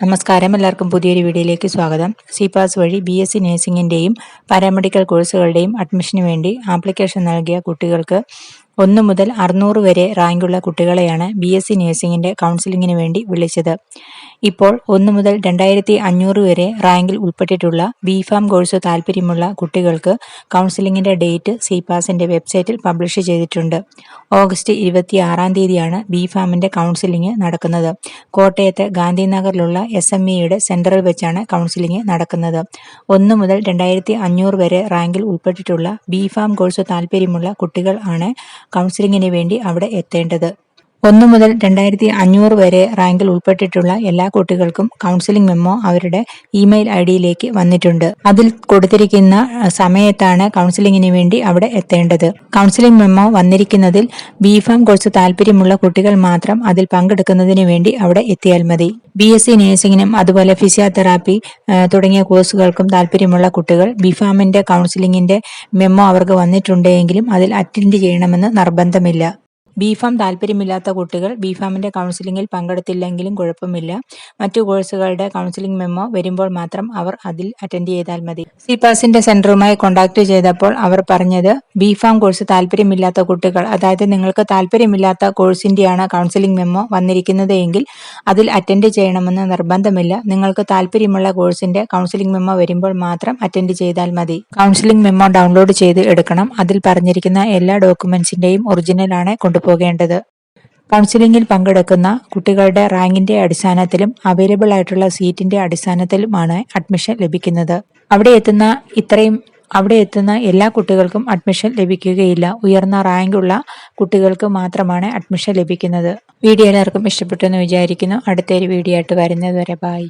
നമസ്കാരം. എല്ലാവർക്കും പുതിയൊരു വീഡിയോയിലേക്ക് സ്വാഗതം. സി പാസ് വഴി ബി എസ് സി നഴ്സിംഗിന്റെയും പാരാമെഡിക്കൽ കോഴ്സുകളുടെയും അഡ്മിഷന് വേണ്ടി ആപ്ലിക്കേഷൻ നൽകിയ കുട്ടികൾക്ക് ഒന്ന് മുതൽ അറുന്നൂറ് വരെ റാങ്കുള്ള കുട്ടികളെയാണ് ബി എസ് സി നഴ്സിംഗിന്റെ കൗൺസിലിങ്ങിന് വേണ്ടി വിളിച്ചത്. ഇപ്പോൾ ഒന്നു മുതൽ രണ്ടായിരത്തി അഞ്ഞൂറ് വരെ റാങ്കിൽ ഉൾപ്പെട്ടിട്ടുള്ള ബി ഫാം കോഴ്സ് താല്പര്യമുള്ള കുട്ടികൾക്ക് കൗൺസിലിംഗിന്റെ ഡേറ്റ് സി പാസിന്റെ വെബ്സൈറ്റിൽ പബ്ലിഷ് ചെയ്തിട്ടുണ്ട്. ഓഗസ്റ്റ് ഇരുപത്തി ആറാം തീയതിയാണ് ബി ഫാമിന്റെ കൗൺസിലിംഗ് നടക്കുന്നത്. കോട്ടയത്ത് ഗാന്ധിനഗറിലുള്ള എസ് എം ഇയുടെ സെന്ററിൽ വെച്ചാണ് കൗൺസിലിംഗ് നടക്കുന്നത്. ഒന്ന് മുതൽ രണ്ടായിരത്തി അഞ്ഞൂറ് വരെ റാങ്കിൽ ഉൾപ്പെട്ടിട്ടുള്ള ബി ഫാം കോഴ്സ് താല്പര്യമുള്ള കുട്ടികൾ ആണ് കൗൺസിലിങ്ങിന് വേണ്ടി അവിടെ എത്തേണ്ടത് ഒന്നു മുതൽ രണ്ടായിരത്തി അഞ്ഞൂറ് വരെ റാങ്കിൽ ഉൾപ്പെട്ടിട്ടുള്ള എല്ലാ കുട്ടികൾക്കും കൗൺസിലിംഗ് മെമ്മോ അവരുടെ ഇമെയിൽ ഐ ഡിയിലേക്ക് വന്നിട്ടുണ്ട്. അതിൽ കൊടുത്തിരിക്കുന്ന സമയത്താണ് കൗൺസിലിംഗിന് വേണ്ടി അവിടെ എത്തേണ്ടത്. കൗൺസിലിംഗ് മെമ്മോ വന്നിരിക്കുന്നതിൽ ബി ഫാം കോഴ്സ് താല്പര്യമുള്ള കുട്ടികൾ മാത്രം അതിൽ പങ്കെടുക്കുന്നതിന് വേണ്ടി അവിടെ എത്തിയാൽ മതി. ബി എസ് സി നേഴ്സിംഗിനും അതുപോലെ ഫിസിയോതെറാപ്പി തുടങ്ങിയ കോഴ്സുകൾക്കും താല്പര്യമുള്ള കുട്ടികൾ ബിഫാമിന്റെ കൗൺസിലിംഗിന്റെ മെമ്മോ അവർക്ക് വന്നിട്ടുണ്ടെങ്കിലും അതിൽ അറ്റൻഡ് ചെയ്യണമെന്ന് നിർബന്ധമില്ല. ബിഫാം താല്പര്യമില്ലാത്ത കുട്ടികൾ ബിഫാമിന്റെ കൗൺസിലിംഗിൽ പങ്കെടുത്തില്ലെങ്കിലും കുഴപ്പമില്ല. മറ്റു കോഴ്സുകളുടെ കൗൺസിലിംഗ് മെമ്മോ വരുമ്പോൾ മാത്രം അവർ അതിൽ അറ്റൻഡ് ചെയ്താൽ മതി. സിപാസിന്റെ സെന്ററുമായി കോൺടാക്ട് ചെയ്തപ്പോൾ അവർ പറഞ്ഞത് ബിഫാം കോഴ്സ് താല്പര്യമില്ലാത്ത കുട്ടികൾ അതായത് നിങ്ങൾക്ക് താല്പര്യമില്ലാത്ത കോഴ്സിന്റെയാണ് കൗൺസിലിംഗ് മെമ്മോ വന്നിരിക്കുന്നത് എങ്കിൽ അതിൽ അറ്റൻഡ് ചെയ്യണമെന്ന് നിർബന്ധമില്ല. നിങ്ങൾക്ക് താല്പര്യമുള്ള കോഴ്സിന്റെ കൗൺസിലിംഗ് മെമ്മോ വരുമ്പോൾ മാത്രം അറ്റൻഡ് ചെയ്താൽ മതി. കൗൺസിലിംഗ് മെമ്മോ ഡൗൺലോഡ് ചെയ്ത് എടുക്കണം. അതിൽ പറഞ്ഞിരിക്കുന്ന എല്ലാ ഡോക്യുമെന്റ്സിന്റെയും ഒറിജിനലാണ് കൊണ്ടു പോകേണ്ടത്. കൗൺസിലിംഗിൽ പങ്കെടുക്കുന്ന കുട്ടികളുടെ റാങ്കിന്റെ അടിസ്ഥാനത്തിലും അവൈലബിൾ ആയിട്ടുള്ള സീറ്റിന്റെ അടിസ്ഥാനത്തിലുമാണ് അഡ്മിഷൻ ലഭിക്കുന്നത്. അവിടെ എത്തുന്ന ഇത്രയും അവിടെ എത്തുന്ന എല്ലാ കുട്ടികൾക്കും അഡ്മിഷൻ ലഭിക്കുകയില്ല. ഉയർന്ന റാങ്കുള്ള കുട്ടികൾക്ക് മാത്രമാണ് അഡ്മിഷൻ ലഭിക്കുന്നത്. വീഡിയോ എല്ലാവർക്കും ഇഷ്ടപ്പെട്ടു എന്ന് വിചാരിക്കുന്നു. അടുത്തൊരു വീഡിയോ ആയിട്ട് വരുന്നത് വരെ ബായ്